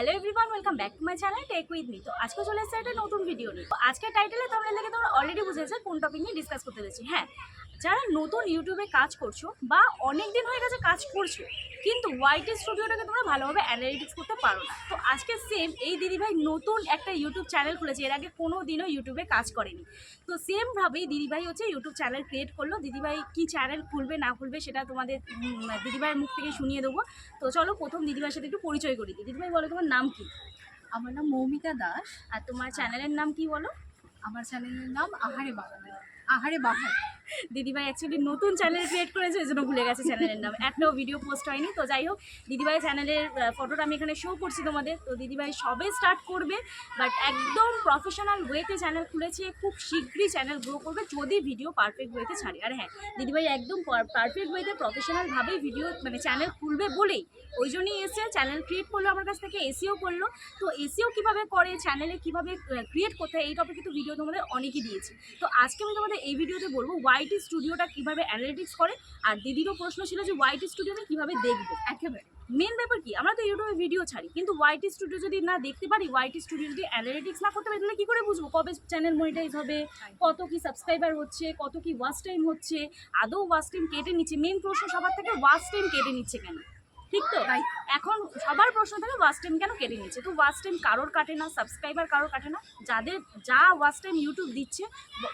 Hello everyone welcome back to my channel tech with me তো আজকে চলে এসেছে একটা নতুন ভিডিও নিয়ে। তো আজকের টাইটেলে তোমরা লেগে তোমরা অলরেডি বুঝেছে কোন টপিক নিয়ে ডিসকাস করতে যাচ্ছি। হ্যাঁ যারা নতুন ইউটিউবে কাজ করছ বা অনেক দিন হয়ে গেছে কাজ করছ, কিন্তু ওয়াইটি স্টুডিওটাকে তোমরা ভালোভাবে অ্যানালিটিক্স করতে পারো না। তো আজকে সেম এই দিদিভাই নতুন একটা ইউটিউব চ্যানেল খুলেছে, এর আগে কোনো দিনও ইউটিউবে কাজ করেনি। তো সেমভাবেই দিদিভাই হচ্ছে ইউটিউব চ্যানেল ক্রিয়েট করল। দিদিভাই কি চ্যানেল খুলবে, না খুলবে সেটা তোমাদের দিদিভাইয়ের মুখ থেকে শুনিয়ে দেবো। তো চলো প্রথম দিদিভাইয়ের সাথে একটু পরিচয় করি দিদিভাই, বলো তোমার নাম কি? আমার নাম মৌমিকা দাস। আর তোমার চ্যানেলের নাম কি বলো? আমার চ্যানেলের নাম আহারে বাহার আহারে বাহার দিদিভাই অ্যাকচুয়ালি নতুন চ্যানেল ক্রিয়েট করেছে, ওই জন্য ভুলে গেছে চ্যানেলের নাম। একটাও ভিডিও পোস্ট হয়নি, তো যাই হোক, দিদিভাই চ্যানেলের ফটোটা আমি এখানে শো করছি তোমাদের। তো দিদিভাই সবে স্টার্ট করবে বাট একদম প্রফেশনাল ওয়েতে চ্যানেল খুলেছে, খুব শীঘ্রই চ্যানেল গ্রো করবে, যদি ভিডিও পারফেক্ট ওয়েতে ছাড়ে। আর হ্যাঁ দিদিভাই একদম পারফেক্ট ওয়েতে প্রফেশনালভাবেই ভিডিও মানে চ্যানেল খুলবে বলেই। ওই জন্যই এসে চ্যানেল ক্রিয়েট করল আমার কাছ থেকে এসিও করল। তো এসিও কীভাবে করে চ্যানেলে কীভাবে ক্রিয়েট করতে হয়, এই টপিকে তো ভিডিও তোমাদের অনেকই দিয়েছি। তো আজকে আমি তোমাদের এই ভিডিওতে বলব ওয়াইটি স্টুডিওটা কীভাবে অ্যানালিটিক্স করে? আর দিদিরও প্রশ্ন ছিল যে ওয়াইটি স্টুডিওটা কীভাবে দেখব? একেবারে। মেন ব্যাপার কি আমরা তো ইউটিউবে ভিডিও ছাড়ি কিন্তু ওয়াইটি স্টুডিও যদি না দেখতে পারি ওয়াইটি স্টুডিও যদি অ্যানালিটিক্স না করতে পারি তাহলে কী করে বুঝব কবে চ্যানেল মনিটাইজ হবে? কত কি সাবস্ক্রাইবার হচ্ছে? কত কি ওয়াচ টাইম হচ্ছে? আদৌ ওয়াচ টাইম কেটে নিচ্ছে? মেন প্রশ্ন সবার থেকে ওয়াচ টাইম কেটে নিচ্ছে কেন? ঠিক তো? Right. এখন সবার প্রশ্ন থাকে ওয়াচ টাইম কেন কেটে নিচ্ছে? তো ওয়াচ টাইম কারোর কাটে না সাবস্ক্রাইবার কারোর কাটে না। যাদের যা ওয়াচ টাইম ইউটিউব দিচ্ছে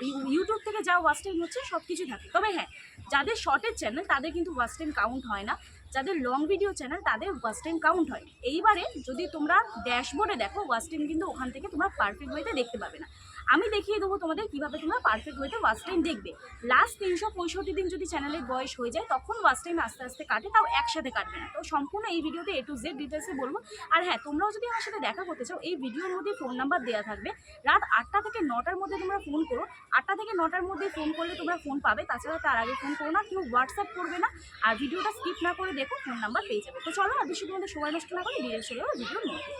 ইউ- ইউটিউব থেকে যা ওয়াচ টাইম হচ্ছে সব কিছু থাকে। তবে হ্যাঁ যাদের শর্টের চ্যানেল তাদের কিন্তু ওয়াচ টাইম কাউন্ট হয় না। যাদের লং ভিডিও চ্যানেল তাদের ওয়াচ টাইম কাউন্ট হয়। এইবারে যদি তোমরা ড্যাশবোর্ডে দেখো ওয়াচ টাইম কিন্তু ওখান থেকে তোমরা পারফেক্ট ওয়েতে দেখতে পাবে না। আমি দেখিয়ে দেবো তোমাদের কীভাবে তোমরা পারফেক্ট ওয়েতে ওয়াচ টাইম দেখবে। লাস্ট তিনশো পঁয়ষট্টি দিন যদি চ্যানেলের বয়স হয়ে যায়, তখন ওয়াচ টাইম আস্তে আস্তে কাটে, তাও একসাথে কাটবে না। তো সম্পূর্ণ এই ভিডিওতে এ টু জেড ডিটেলসে বলব। আর হ্যাঁ তোমরাও যদি আমার সাথে দেখা করতে চাও, এই ভিডিওর মধ্যে ফোন নাম্বার দেওয়া থাকবে। রাত আটটা থেকে নটার মধ্যে তোমরা ফোন করো। আটটা থেকে নটার মধ্যে ফোন করলে তোমরা ফোন পাবে। তাছাড়া তার আগে ফোন করো না, কেউ হোয়াটসঅ্যাপ করবে না। আর ভিডিওটা স্কিপ না করে দেখো ফোন নাম্বার পেয়ে যাবে। তো চলো, আর বেশি তোমাদের সময় নষ্ট না করে যাব ভিডিওর মধ্যে।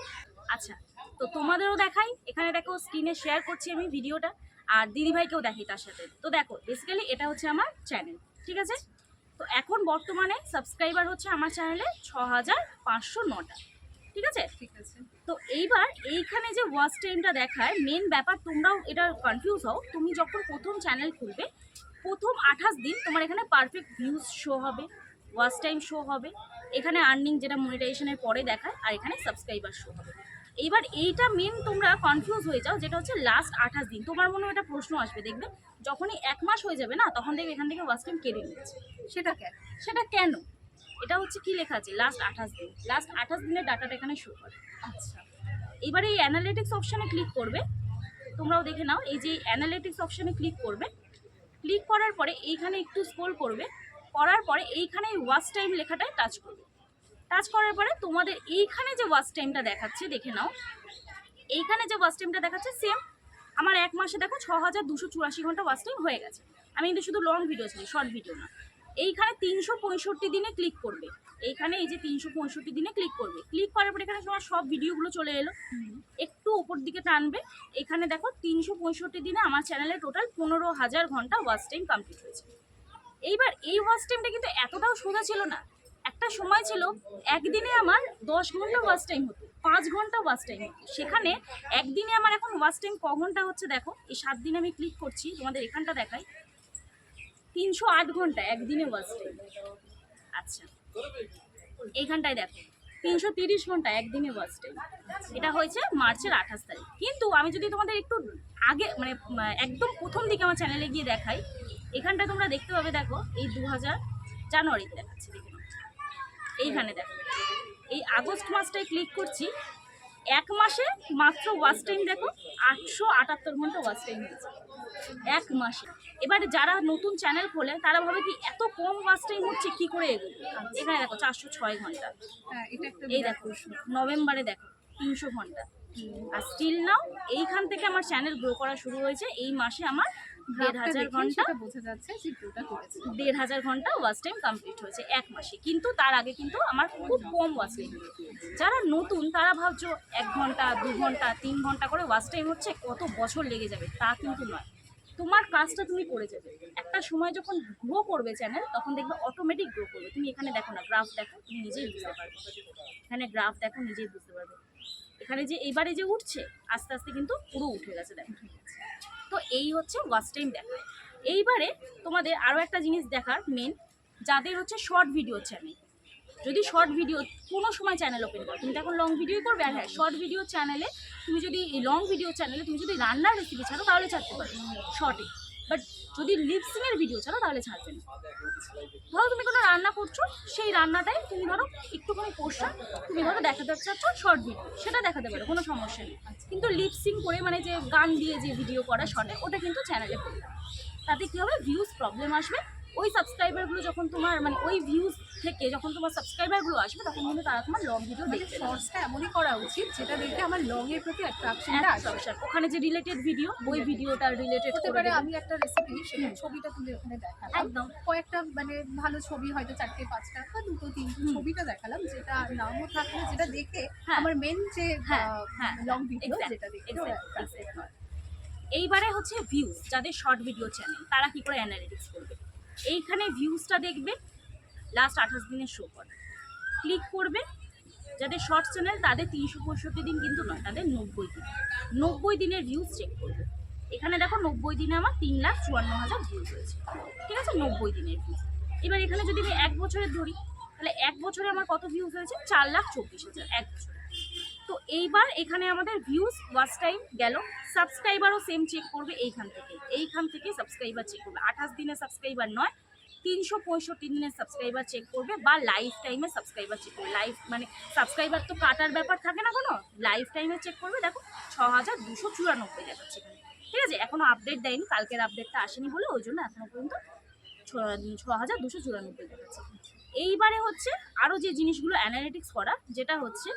আচ্ছা তো তোমাদেরও দেখাই। এখানে দেখো স্ক্রিনে শেয়ার করছি আমি ভিডিওটা আর দিদিভাইকেও দেখি তার সাথে। তো দেখো বেসিক্যালি এটা হচ্ছে আমার চ্যানেল ঠিক আছে? তো এখন বর্তমানে সাবস্ক্রাইবার হচ্ছে আমার চ্যানেলে ছ হাজার পাঁচশো নটা ঠিক আছে? ঠিক আছে। তো এইবার এইখানে যে ওয়াচ টাইমটা দেখায় মেন ব্যাপার তোমরাও এটা কনফিউজ হও। তুমি যখন প্রথম চ্যানেল খুলবে প্রথম আঠাশ দিন তোমার এখানে পারফেক্ট ভিউজ শো হবে ওয়াচ টাইম শো হবে। এখানে আর্নিং যেটা মনিটাইজেশনের পরে দেখায় আর এখানে সাবস্ক্রাইবার শো হবে। এইবার এইটা মেন তোমরা কনফিউজ হয়ে যাও যেটা হচ্ছে লাস্ট আঠাশ দিন। তোমার মনে একটা প্রশ্ন আসবে দেখবে? যখনই এক মাস হয়ে যাবে না তখন দেখবে এখান থেকে ওয়াচ টাইম কেটে নিচ্ছে সেটা কেন? সেটা কেন? এটা হচ্ছে কি লেখা আছে লাস্ট আঠাশ দিন। লাস্ট আঠাশ দিনের ডাটাটা এখানে শো করে। আচ্ছা। এবারে এই অ্যানালিটিক্স অপশানে ক্লিক করবে। তোমরাও দেখে নাও এই যে অ্যানালিটিক্স অপশানে ক্লিক করবে। ক্লিক করার পরে এইখানে একটু স্ক্রল করবে। করার পরে এইখানে ওয়াচ টাইম লেখাটায় টাচ করবে। টাচ করার পরে তোমাদের এইখানে যে ওয়াচ টাইমটা দেখাচ্ছে, দেখে নাও। এইখানে যে ওয়াচ টাইমটা দেখাচ্ছে সেম আমার এক মাসে দেখো ছ হাজার দুশো চুরাশি ঘণ্টা ওয়াচ টাইম হয়ে গেছে। আমি কিন্তু শুধু লং ভিডিও ছিল শর্ট ভিডিও না। এইখানে তিনশো পঁয়ষট্টি দিনে ক্লিক করবে। এইখানে এই যে তিনশো পঁয়ষট্টি দিনে ক্লিক করবে। ক্লিক করার পরে এখানে তোমার সব ভিডিওগুলো চলে এলো। একটু ওপর দিকে টানবে। এখানে দেখো তিনশো পঁয়ষট্টি দিনে আমার চ্যানেলে টোটাল পনেরো হাজার ঘণ্টা ওয়াচ টাইম কমপ্লিট হয়েছে। এইবার এই ওয়াচ টাইমটা কিন্তু এতটাও সোজা ছিল না। একটা সময় ছিল, একদিনে আমার দশ ঘণ্টা ওয়াচ টাইম হতো, পাঁচ ঘণ্টা ওয়াচ টাইম হতো। সেখানে একদিনে আমার এখন ওয়াচ টাইম ক ঘণ্টা হচ্ছে দেখো, এই সাত দিনে আমি ক্লিক করছি, তোমাদের এখানটা দেখাই। তিনশো আট ঘণ্টা একদিনে ওয়াচ টাইম আচ্ছা এইখানটায় দেখো, তিনশো তিরিশ ঘণ্টা একদিনে ওয়াচ টাইম এটা হয়েছে মার্চের আঠাশ তারিখ। কিন্তু আমি যদি তোমাদের একটু আগে মানে একদম প্রথম দিকে আমার চ্যানেলে গিয়ে দেখাই, এখানটা তোমরা দেখতে পাবে দেখো, এই দু হাজার জানুয়ারিতে দেখাচ্ছে। এইখানে দেখো। এই আগস্ট মাসটায় ক্লিক করছি এক মাসে মাত্র ওয়াচ টাইম দেখো আটশো আটাত্তর ঘণ্টা ওয়াচ টাইম হয়েছে এক মাসে। এবারে যারা নতুন চ্যানেল খোলে তারা ভাবে কি এত কম ওয়াচ টাইম হচ্ছে কি করে এগোবে? এখানে দেখো চারশো ছয় ঘণ্টা। হ্যাঁ এই দেখো নভেম্বরে দেখো তিনশো ঘণ্টা। আর স্টিল নাও এইখান থেকে আমার চ্যানেল গ্রো করা শুরু হয়েছে এই মাসে আমার দেড় হাজার ঘণ্টা বোঝা যাচ্ছে যে গ্রোটা করেছে। দেড় হাজার ঘণ্টা ওয়াচ টাইম কমপ্লিট হয়েছে এক মাসে। কিন্তু তার আগে কিন্তু আমার খুব কম ওয়াচ টাইম যারা নতুন তারা ভাবছ এক ঘণ্টা দু ঘণ্টা তিন ঘণ্টা করে ওয়াচ টাইম হচ্ছে কত বছর লেগে যাবে? তা কিন্তু নয়। তোমার কাজটা তুমি করে যাবে। একটা সময় যখন গ্রো করবে চ্যানেল তখন দেখবে অটোমেটিক গ্রো করবে। তুমি এখানে দেখো না গ্রাফ দেখো তুমি নিজেই বুঝতে পারবে। এখানে গ্রাফ দেখো নিজেই বুঝতে পারবে। এখানে যে এবারে যে উঠছে আস্তে আস্তে কিন্তু পুরো উঠে গেছে দেখো। তো এই হচ্ছে ওয়াচ টাইম দেখা এইবারে তোমাদের আরও একটা জিনিস দেখার মেন যাদের হচ্ছে শর্ট ভিডিও চ্যানেল যদি শর্ট ভিডিও কোনো সময় চ্যানেল ওপেন করো, তুমি এখন লং ভিডিও করবে, আর হ্যাঁ শর্ট ভিডিও চ্যানেলে তুমি যদি লং ভিডিও চ্যানেলে তুমি যদি রান্নার রেসিপি ছাড়ো, তাহলে ছাড়তে পারো শর্টে বাট যদি লিপসিংয়ের ভিডিও ছাড়ো, তাহলে ছাড়বে না। ধরো তুমি কোনো রান্না করছ, সেই রান্নাটাই তুমি ধরো একটুখানি পোষা তুমি ধরো দেখাতে চাচ্ছ শর্ট ভিডিও সেটা দেখাতে পারো, কোনো সমস্যা নেই। কিন্তু লিপসিং করে মানে যে গান দিয়ে যে ভিডিও করা শর্টে ওটা কিন্তু চ্যানেলে করবে তাতে কী হবে? ভিউজ প্রবলেম আসবে। ওই সাবস্ক্রাইবারগুলো যখন তোমার মানে ওই ভিউজ থেকে যখন তোমার সাবস্ক্রাইবারগুলো আসবে তখন কিন্তু তারা তোমার লং ভিডিও মানে দেখবে শর্টসটা এমনই করা উচিত যেটা দেখে আমার লং এর প্রতি অ্যাট্রাকশনটা আসে। ওখানে যে রিলেটেড ভিডিও ওই ভিডিওটা রিলেটেড হতে পারে আমি একটা রেসিপি সেটা ছবিটা তুলে ওখানে দেখালাম। একদম। কয়েকটা মানে ভালো ছবি হয়তো চারটে পাঁচটা বা দুটো তিনটে ছবিটা দেখালাম যেটা নামও থাকলে যেটা দেখে হ্যাঁ। আমার মেন যে হ্যাঁ, হ্যাঁ। লং ভিডিও যেটা দেখে হয়। এইবারে হচ্ছে ভিউজ যাদের শর্ট ভিডিও চ্যানেল তারা কি করে অ্যানালিটিক্স করবে? এইখানে ভিউজটা দেখবে লাস্ট আঠাশ দিনের শো করে। ক্লিক করবে যাদের শর্ট চ্যানেল তাদের তিনশো পঁয়ষট্টি দিন কিন্তু নয়, তাদের নব্বই দিন। নব্বই দিনের ভিউজ চেক করবে এখানে দেখো নব্বই দিনে আমার তিন লাখ চুয়ান্ন হাজার ভিউজ হয়েছে। ঠিক আছে? নব্বই দিনের ভিউজ এবার এখানে যদি আমি এক বছরের ধরি, তাহলে এক বছরে আমার কত ভিউজ হয়েছে? চার লাখ চব্বিশ হাজার, এক বছর। তো এইবার এখানে আমাদের ভিউজ ওয়াচ টাইম গেল। সাবস্ক্রাইবারও সেম চেক করবে এইখান থেকে। এইখান থেকে সাবস্ক্রাইবার চেক করবে। আঠাশ দিনের সাবস্ক্রাইবার নয়, তিনশো পঁয়ষট্টি দিনের সাবস্ক্রাইবার চেক করবে বা লাইফ টাইমে সাবস্ক্রাইবার চেক করবে। লাইফ মানে সাবস্ক্রাইবার তো কাটার ব্যাপার থাকে না কোনো। লাইফ টাইমে চেক করবে। দেখো, ছ হাজার দুশো চুরানব্বই দেখাচ্ছে এখানে ঠিক আছে? এখনও আপডেট দেয়নি। কালকের আপডেটটা আসেনি বলে ওই জন্য এখনও পর্যন্ত ছ হাজার দুশো চুরানব্বই দেখাচ্ছে এইবারে হচ্ছে আরও যে জিনিসগুলো অ্যানালিটিক্স করা, যেটা হচ্ছে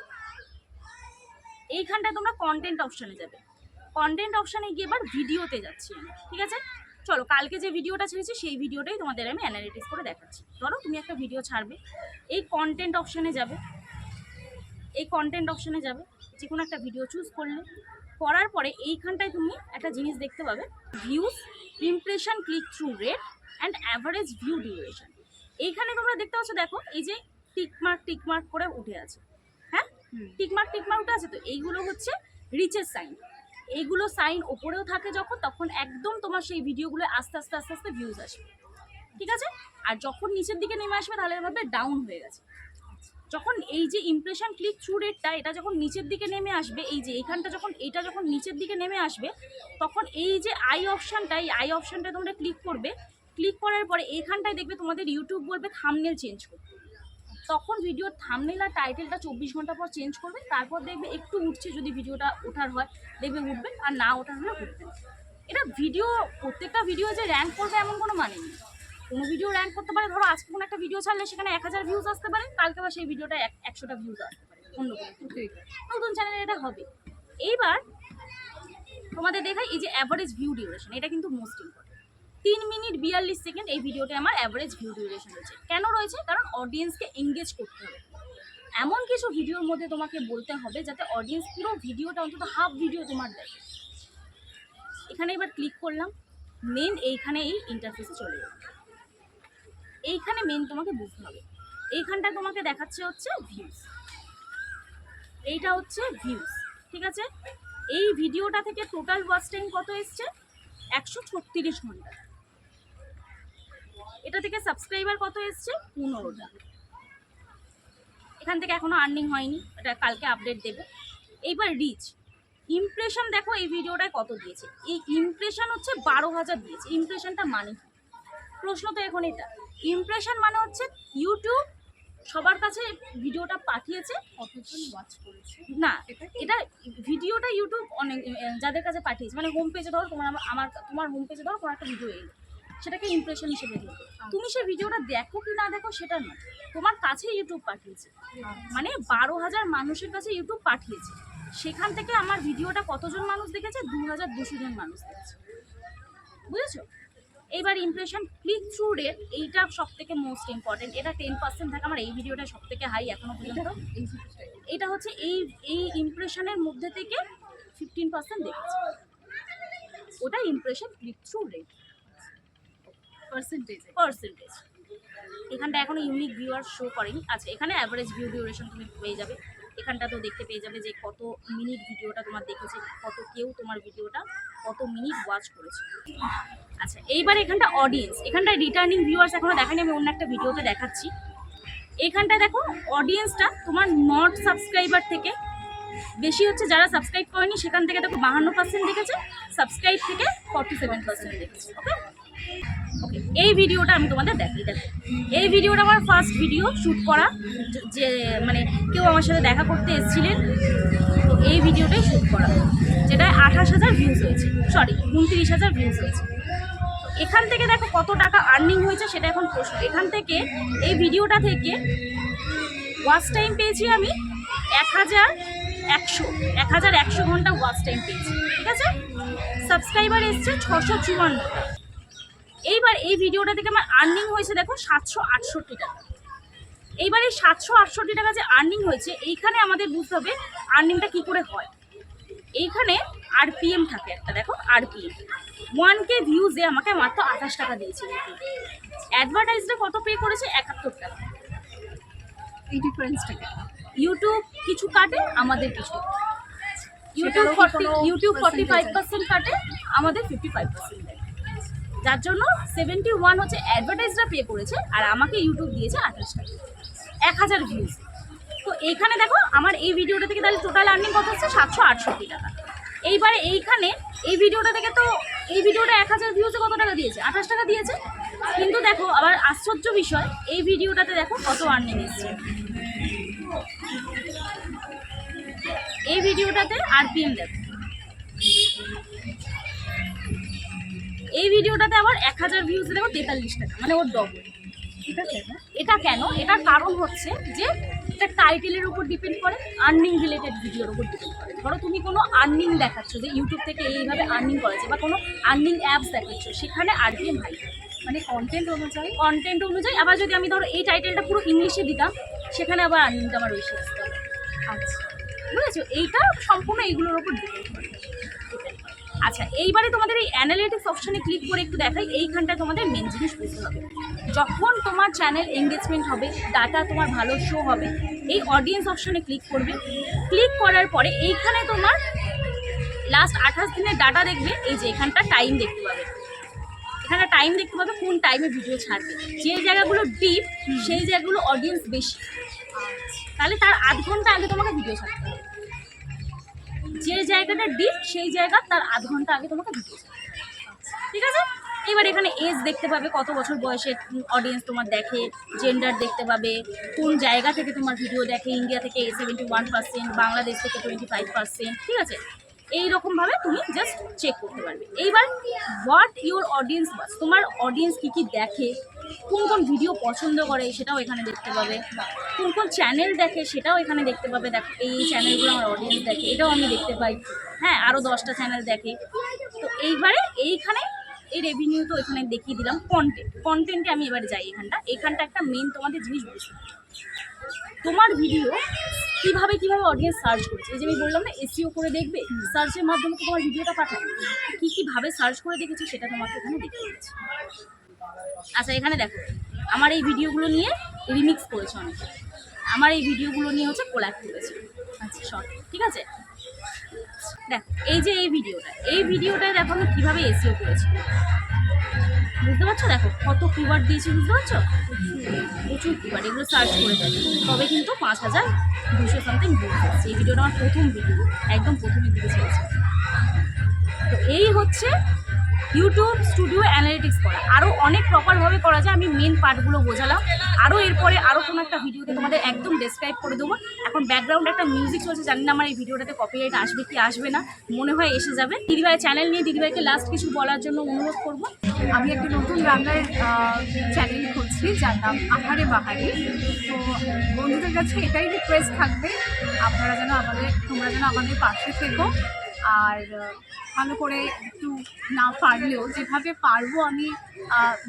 এইখানটায় তোমরা কন্টেন্ট অপশানে যাবে। কন্টেন্ট অপশানে গিয়ে এবার ভিডিওতে যাচ্ছি আমি, ঠিক আছে? চলো, কালকে যে ভিডিওটা ছেড়েছি, সেই ভিডিওটাই তোমাদের আমি অ্যানালিটিক্স করে দেখাচ্ছি। ধরো, তুমি একটা ভিডিও ছাড়বে, এই কন্টেন্ট অপশানে যাবে। এই কন্টেন্ট অপশানে যাবে, যে কোনো একটা ভিডিও চুজ করলে। করার পরে এইখানটায় তুমি একটা জিনিস দেখতে পাবে views impression click through rate and average view duration এইখানে তোমরা দেখতে পাচ্ছ, দেখো, এই যে টিকমার্ক টিকমার্ক করে উঠে আছে। টিকমার্ক টিকমার্ক উঠে আছে তো? এইগুলো হচ্ছে রিচের সাইন। এইগুলো সাইন ওপরেও থাকে যখন, তখন একদম তোমার সেই ভিডিওগুলো আস্তে আস্তে আস্তে আস্তে ভিউজ আসবে। ঠিক আছে? আর যখন নিচের দিকে নেমে আসবে, তাহলে ভাবে ডাউন হয়ে গেছে। যখন এই যে ইমপ্রেশন ক্লিক থ্রু রেটটা এটা যখন নিচের দিকে নেমে আসবে, এই যে এইখানটা যখন, এটা যখন নিচের দিকে নেমে আসবে, তখন এই যে আই অপশানটা এই আই অপশানটা তোমরা ক্লিক করবে। ক্লিক করার পরে এইখানটায় দেখবে তোমাদের ইউটিউব বলবে থামনেল চেঞ্জ করতে। তখন ভিডিওর থামনেল আর টাইটেলটা চব্বিশ ঘণ্টা পর চেঞ্জ করবে তারপর দেখবে একটু উঠছে যদি ভিডিওটা ওঠার হয় দেখবে উঠবে আর না ওঠার হলে উঠবে না। এটা ভিডিও প্রত্যেকটা ভিডিও যে র্যাঙ্ক করবে এমন কোনো মানে নেই কোনো ভিডিও র্যাঙ্ক করতে পারে ধরো আজকে কোনো একটা ভিডিও ছাড়লে সেখানে এক হাজার ভিউজ আসতে পারে কালকে আবার সেই ভিডিওটা এক একশোটা ভিউজ আসতে পারে অন্য কোনো। নতুন চ্যানেলে এটা হবে এইবার তোমাদের দেখাই এই যে অ্যাভারেজ ভিউ ডিউরেশন এটা কিন্তু মোস্ট ইম্পর্টেন্ট তিন মিনিট বিয়াল্লিশ সেকেন্ড এই ভিডিওতে আমার অ্যাভারেজ ভিউ ডিউরেশন রয়েছে। কেন রয়েছে? কারণ অডিয়েন্সকে এঙ্গেজ করতে হবে। এমন কিছু ভিডিওর মধ্যে তোমাকে বলতে হবে যাতে অডিয়েন্স পুরো ভিডিওটা অন্তত হাফ ভিডিও তোমার দেয় এখানে এবার ক্লিক করলাম মেন এইখানে এই ইন্টারফেসে চলে যাবে এইখানে মেন তোমাকে বুঝতে হবে। এইখানটা তোমাকে দেখাচ্ছে হচ্ছে ভিউজ এইটা হচ্ছে ভিউজ ঠিক আছে? এই ভিডিওটা থেকে টোটাল ওয়াচ টাইম কত এসছে? একশো ছত্রিশ ঘণ্টা। এটা থেকে সাবস্ক্রাইবার কত এসছে? পনেরোটা। এখান থেকে এখনও আর্নিং হয়নি এটা কালকে আপডেট দেবে। এইবার রিচ ইমপ্রেশন দেখো এই ভিডিওটায় কত দিয়েছে। এই ইমপ্রেশন হচ্ছে বারো হাজার দিয়েছে। ইমপ্রেশনটা মানে প্রশ্ন তো এখন এটা। ইমপ্রেশন মানে হচ্ছে ইউটিউব সবার কাছে ভিডিওটা পাঠিয়েছে। কতজন ওয়াচ করেছে? না এটা এটা ভিডিওটা ইউটিউব অনেক যাদের কাছে পাঠিয়েছে। মানে হোম পেজে ধরো তোমার আমার- আমার তোমার হোম পেজে ধরো কোনো একটা ভিডিও এলো। সেটাকে ইমপ্রেশন হিসেবে দিতে তুমি সে ভিডিওটা দেখো কি না দেখো সেটা নয়। তোমার কাছে ইউটিউব পাঠিয়েছে। মানে বারো হাজার মানুষের কাছে ইউটিউব পাঠিয়েছে। সেখান থেকে আমার ভিডিওটা কতজন মানুষ দেখেছে? দু হাজার দুশো জন মানুষ দেখেছে। বুঝেছ? এইবার ইমপ্রেশন ক্লিক থ্রু রেট এইটা সব থেকে মোস্ট ইম্পর্টেন্ট এটা টেন পার্সেন্ট থাকে আমার এই ভিডিওটা সব থেকে হাই এখনও পর্যন্ত। এটা হচ্ছে এই এই ইমপ্রেশনের মধ্যে থেকে ফিফটিন পার্সেন্ট দেখেছে। ওটা impression click through rate percentage percentage এখানটা এখনও ইউনিক ভিউয়ার শো করেনি। আচ্ছা এখানে অ্যাভারেজ ভিউ ডিউরেশন তুমি পেয়ে যাবে। এখানটা তো দেখতে পেয়ে যাবে যে কত মিনিট ভিডিওটা তোমার দেখেছে, কত কেউ তোমার ভিডিওটা কত মিনিট ওয়াচ করেছে। আচ্ছা এইবার এখানটা অডিয়েন্স এখানটায় রিটার্নিং ভিউয়ার্স এখনও দেখানি আমি অন্য একটা ভিডিওতে দেখাচ্ছি। এইখানটায় দেখো অডিয়েন্সটা তোমার নট সাবস্ক্রাইবার থেকে বেশি হচ্ছে, যারা সাবস্ক্রাইব করেনি, সেখান থেকে দেখো বাহান্ন পার্সেন্ট দেখেছে সাবস্ক্রাইব থেকে ফর্টি সেভেন পার্সেন্ট দেখেছে ওকে ওকে এই ভিডিওটা আমি তোমাদের দেখাই দেখো এই ভিডিওটা আমার ফার্স্ট ভিডিও শ্যুট করা, যে- মানে কেউ আমার সাথে দেখা করতে এসেছিলেন, তো এই ভিডিওটাই শ্যুট করা। যেটা আঠাশ হাজার ভিউজ হয়েছে সরি উনত্রিশ হাজার ভিউজ হয়েছে। এখান থেকে দেখো কত টাকা আর্নিং হয়েছে, সেটা এখন প্রশ্ন। এখান থেকে, এই ভিডিওটা থেকে ওয়াচ টাইম পেয়েছি আমি এক হাজার একশো, এক হাজার একশো ঘণ্টা ওয়াচ টাইম পেয়েছি, ঠিক আছে? সাবস্ক্রাইবার এসছে ছশো চুয়ান্নটা এইবার এই ভিডিওটা থেকে আমার আর্নিং হয়েছে দেখো সাতশো আটষট্টি টাকা। এইবার এই সাতশো আটষট্টি টাকা যে আর্নিং হয়েছে এইখানে আমাদের বুঝতে হবে আর্নিংটা কী করে হয়। এইখানে আরপিএম থাকে একটা দেখো আরপিএম ওয়ান কে ভিউজে আমাকে মাত্র আঠাশ টাকা দিয়েছে। অ্যাডভার্টাইজটা কত পে করেছে? একাত্তর টাকা। এই ডিফারেন্সটাকে ইউটিউব কিছু কাটে আমাদের কিছু। YouTube forty YouTube forty five percent কাটে আমাদের ফিফটি ফাইভ পার্সেন্ট যার জন্য সেভেন্টি ওয়ান হচ্ছে অ্যাডভার্টাইজরা পে করেছে আর আমাকে ইউটিউব দিয়েছে আঠাশ টাকা এক হাজার ভিউজ তো এইখানে দেখো, আমার এই ভিডিওটা থেকে তাহলে টোটাল আর্নিং কত হচ্ছে? সাতশো আটষট্টি টাকা। এইবারে এইখানে এই ভিডিওটা থেকে তো, এই ভিডিওটা এক হাজার ভিউজে কত টাকা দিয়েছে? আঠাশ টাকা দিয়েছে। কিন্তু দেখো, আবার আশ্চর্য বিষয়, এই ভিডিওটাতে দেখো কত আর্নিং এসছে। এই ভিডিওটাতে আর আরপিএম দেখো। এই ভিডিওটাতে আবার এক হাজার ভিউজ দেখো তেতাল্লিশ টাকা মানে ওর ডবল এটা কেন? এটা কেন এটার কারণ হচ্ছে যে এটা টাইটেলের উপর ডিপেন্ড করে আর্নিং রিলেটেড ভিডিওর উপর ডিপেন্ড করে। ধরো তুমি কোনো আর্নিং দেখাচ্ছ, যে ইউটিউব থেকে এইভাবে আর্নিং করা যায় বা কোনো আর্নিং অ্যাপস দেখাচ্ছ, সেখানে আরপিএম হাই মানে কন্টেন্ট অনুযায়ী কন্টেন্ট অনুযায়ী, আবার যদি আমি ধরো এই টাইটেলটা পুরো ইংলিশে দিতাম, সেখানে আবার আর্নিংটা আমার বেশি আসতে। হবে আচ্ছা বুঝেছ? এইটা সম্পূর্ণ এইগুলোর উপর ডিপেন্ড আচ্ছা এইবারে তোমাদের এই অ্যানালিটিক্স অপশনে ক্লিক করে একটু দেখাই এইখানটায় তোমাদের মেন জিনিস বুঝতে হবে। যখন তোমার চ্যানেল এঙ্গেজমেন্ট হবে ডাটা তোমার ভালো শো হবে এই অডিয়েন্স অপশনে ক্লিক করবে। ক্লিক করার পরে এইখানে তোমার লাস্ট আঠাশ দিনের ডাটা দেখবে এই যে এখানটা টাইম দেখতে পাবে। এখানে টাইম দেখতে পাবে কোন টাইমে ভিডিও ছাড়বে। যে জায়গাগুলো ডিপ সেই জায়গাগুলো অডিয়েন্স বেশি। তাহলে তার আধ ঘণ্টা আগে তোমাকে ভিডিও ছাড়তে হবে। যে জায়গাটা ডিপ সেই জায়গা তার আধ ঘণ্টা আগে তোমাকে দিতে ঠিক আছে? এবার এখানে এজ দেখতে পাবে, কত বছর বয়সে অডিয়েন্স তোমার দেখে জেন্ডার দেখতে পাবে, কোন জায়গা থেকে তোমার ভিডিও দেখে ইন্ডিয়া থেকে সেভেন্টি ওয়ান পার্সেন্ট বাংলাদেশ থেকে টোয়েন্টি ফাইভ পার্সেন্ট ঠিক আছে? এই রকমভাবে তুমি জাস্ট চেক করতে পারবে। এইবার হোয়াট ইউর অডিয়েন্স বাস তোমার অডিয়েন্স কী কী দেখে? কোন কোন ভিডিও পছন্দ করে, সেটাও এখানে দেখতে পাবে। কোন কোন চ্যানেল দেখে, সেটাও এখানে দেখতে পাবে। দেখো, এই চ্যানেলগুলো আমার অডিয়েন্স দেখে, এটাও আমি দেখতে পাই। হ্যাঁ আরও দশটা চ্যানেল দেখে। তো এইবারে এইখানে এই রেভিনিউ তো এখানে দেখিয়ে দিলাম। কন্টেন্ট কন্টেন্টে আমি এবারে যাই এখানটা। এখানটা একটা মেন তোমাদের জিনিস বুঝতে তোমার ভিডিও কীভাবে কীভাবে অডিয়েন্স সার্চ করছে? এই যে আমি বললাম না এসিও করে দেখবে সার্চের মাধ্যমে তো তোমার ভিডিওটা পাঠাবে। কী কীভাবে সার্চ করে দেখেছে সেটা তোমাকে এখানে দেখিয়ে দিচ্ছে। আচ্ছা এখানে দেখো। আমার এই ভিডিওগুলো নিয়ে রিমিক্স করেছে অনেকে। আমার এই ভিডিওগুলো নিয়ে হচ্ছে কোলাপ করেছে। আচ্ছা শর্ট ঠিক আছে? দেখ, এই যে এই ভিডিওটা, এই ভিডিওটায় দেখো আমি কীভাবে এসিও করেছি। বুঝতে পারছ? দেখো, কত কিওয়ার্ড দিয়েছি, বুঝতে পারছ? প্রচুর কিওয়ার্ড এগুলো সার্চ করে দেবে তবে কিন্তু পাঁচ হাজার দুশো সামথিং ভিউজ এই ভিডিওটা আমার প্রথম ভিডিও একদম প্রথমের দিকে ছেড়েছে তো এই হচ্ছে ইউটিউব স্টুডিও অ্যানালিটিক্স করা আরও অনেক প্রপারভাবে করা যায়, আমি মেন পার্টগুলো বোঝালাম। আরও এরপরে আরও কোনো একটা ভিডিওতে তোমাদের একদম ডেসক্রাইব করে দেবো। এখন ব্যাকগ্রাউন্ডে একটা মিউজিক চলছে, জানি না আমার এই ভিডিওটাতে কপিরাইট আসবে কি আসবে না, মনে হয় এসে যাবে। দিদিভাই চ্যানেল নিয়ে দিদিভাইকে লাস্ট কিছু বলার জন্য অনুরোধ করব। আমি একটা নতুন রান্নার চ্যানেল খুলছি, যার নাম আহারে বাহারে। তো বন্ধুদের কাছে এটাই রিকোয়েস্ট থাকবে, আপনারা যেন আমাদের, তোমরা যেন আমাদের পাশে থেকো। আর ভালো করে একটু না পারলেও, যেভাবে পারব আমি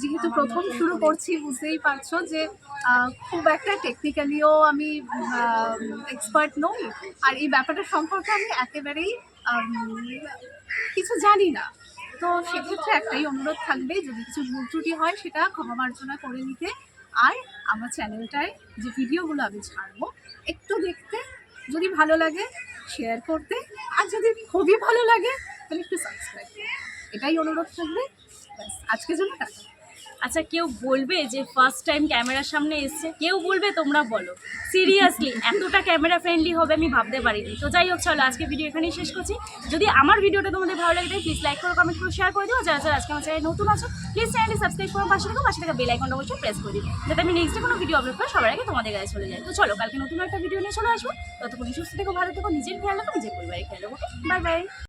যেহেতু প্রথম শুরু করছি, বুঝতেই পারছ যে খুব একটা টেকনিক্যালিও আমি এক্সপার্ট নই। আর এই ব্যাপারটা সম্পর্কে আমি একেবারেই কিছু জানি না। তো সেক্ষেত্রে একটাই অনুরোধ থাকবে, যদি কিছু ভুল ত্রুটি হয়, সেটা ক্ষমা মার্জনা করে নিতে। আর আমার চ্যানেলটায় যে ভিডিওগুলো আমি ছাড়বো, একটু দেখতে যদি ভালো লাগে শেয়ার করতে। আর যদি খুবই ভালো লাগে, তাহলে একটু সাবস্ক্রাইব এটাই অনুরোধ থাকবে। আজকের জন্য টাটা। আচ্ছা কেউ বলবে যে ফার্স্ট টাইম ক্যামেরার সামনে এসছে? কেউ বলবে? তোমরা বলো। সিরিয়াসলি এতটা ক্যামেরা ফ্রেন্ডলি হবে আমি ভাবতে পারিনি। তো যাই হোক, চলো, আজকে ভিডিও এখানেই শেষ করছি। যদি আমার ভিডিওটা তোমাদের ভালো লাগে প্লিজ লাইক করো কমেন্ট করো শেয়ার করে দিও। যারা যারা আজকে আমার চ্যানেল নতুন আছো প্লিজ চ্যানেলটি সাবস্ক্রাইব করো পাশে থাকো পাশে থাকা বেল আইকনটা অবশ্যই প্রেস করে দিও। যাতে আমি নেক্সট কোনো ভিডিও আপলোড করে সবার আগে তোমাদের কাছে চলে যাই তো চলো, কালকে নতুন একটা ভিডিও নিয়ে চলে আসব। ততক্ষণ সুস্থ থেকো, ভালো থেকো, নিজের খেয়াল রাখো, নিজের পরিবারের খেয়াল রাখো বাই বাই